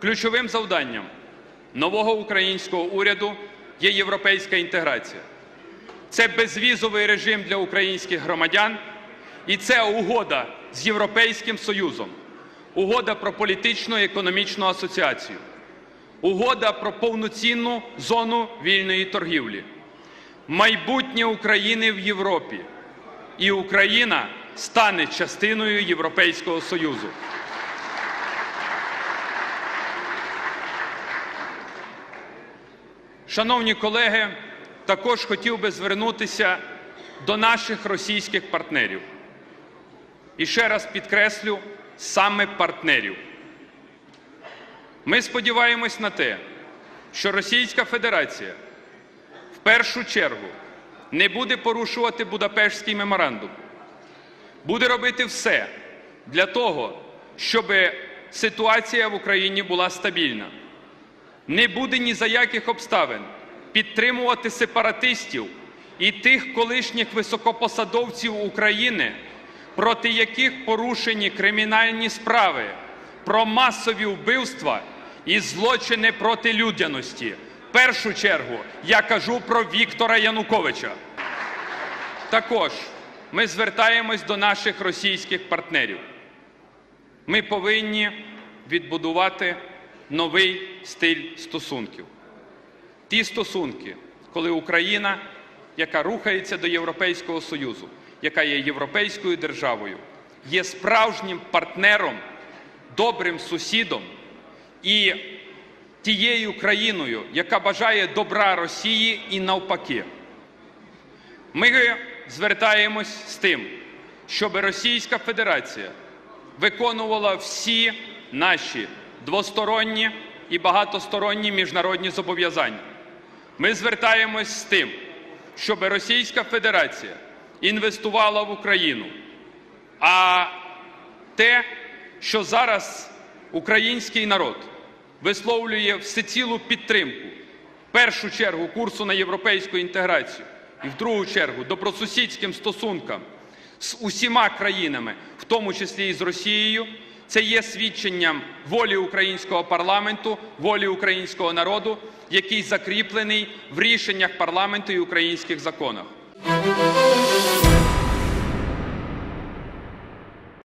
Ключовим завданням нового українського уряду є європейська інтеграція. Це безвізовий режим для українських громадян, і це угода з Європейським Союзом, угода про політичну і економічну асоціацію, угода про повноцінну зону вільної торгівлі, майбутнє України в Європі, і Україна стане частиною Європейського Союзу. Шановні колеги, також хотів би звернутися до наших російських партнерів. І ще раз підкреслю, саме партнерів. Ми сподіваємось на те, що Російська Федерація в першу чергу не буде порушувати Будапештський меморандум, буде робити все для того, щоб ситуація в Україні була стабільна не буде ні за яких обставин підтримувати сепаратистів і тих колишніх високопосадовців України, проти яких порушені кримінальні справи про масові вбивства і злочини проти людяності. В першу чергу я кажу про Віктора Януковича. Також ми звертаємось до наших російських партнерів. Ми повинні відбудувати новий стиль стосунків. Ті стосунки, коли Україна, яка рухається до Європейського Союзу, яка є європейською державою, є справжнім партнером, добрим сусідом і тією країною, яка бажає добра Росії і навпаки. Ми звертаємось з тим, щоб Російська Федерація виконувала всі наші двосторонні і багатосторонні міжнародні зобов'язання. Ми звертаємось з тим, щоб Російська Федерація інвестувала в Україну. А те, що зараз український народ висловлює всецілу підтримку, в першу чергу курсу на європейську інтеграцію, і в другу чергу добросусідським стосункам з усіма країнами, в тому числі і з Росією, це є свідченням волі українського парламенту, волі українського народу, який закріплений в рішеннях парламенту і українських законах.